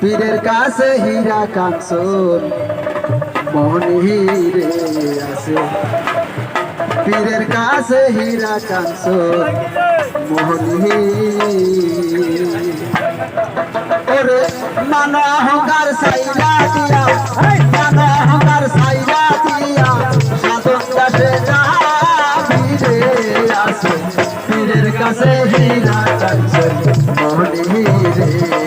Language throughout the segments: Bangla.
পীরের কাছে হীরা কাঞ্চন মনিরে আছে। পীরের কাছে হীরা কাঞ্চন মোহনী ওরে মানো অহংকার সাইরা দিয়া মানো অহংকার সাইরা দিয়া, সাধন দাসে যাবি রে আছে। পীরের কাছে হীরা রে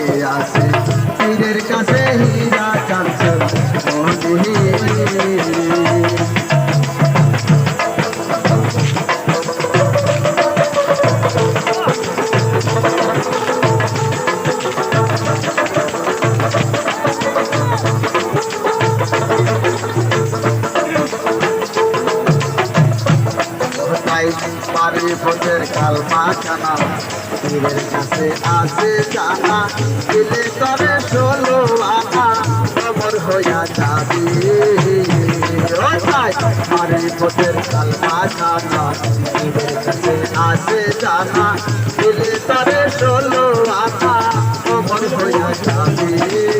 পারি ভোটের কালমা কানা পীরের কাছে আছে জানা দিলে করে ষোলো আনা। খবর হইয়া যাবি। পারি কালমা কানা পীরের কাছে আছে জানা দিলে করে ষোলো আনা। খবর হইয়া যাবি।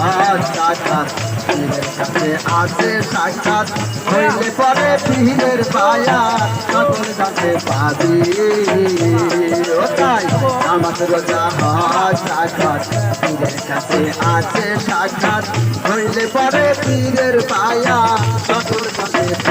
আছে সাক্ষাৎ হইলে পরে পীরের পায়া সকল কাছে পাবি ও তাই কাছে আছে সাক্ষাৎ হইলে পরে পীরের পায়া সকল কাছে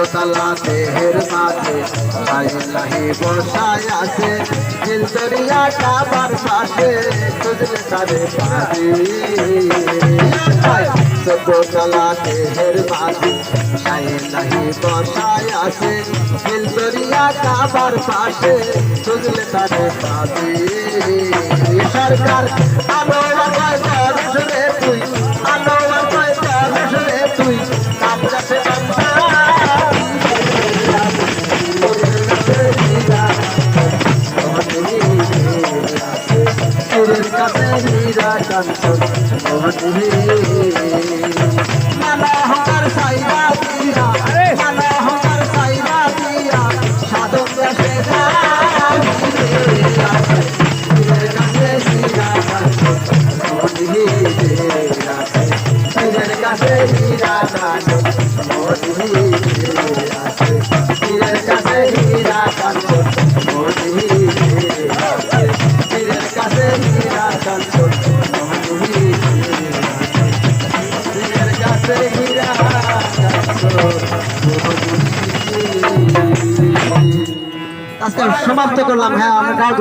চোদ্দ তালা দেহের মাঝে। লাহি বসায় আছে জিলদরিয়া কাবার পাশে। খুঁজলে তারে পাবি। চোদ্দ তালা দেহের মাঝে লাহি বসায় আছে জিলদরিয়া কাবার পাশে। খুঁজলে তারে পাবি। সরকার, আলো মালা হকার সাইরা দিয়া মালা হকার সাইরা দিয়া সাধক দেশে কাছে হীরা আজকে সমাপ্ত করলাম হ্যাঁ আমরা গাও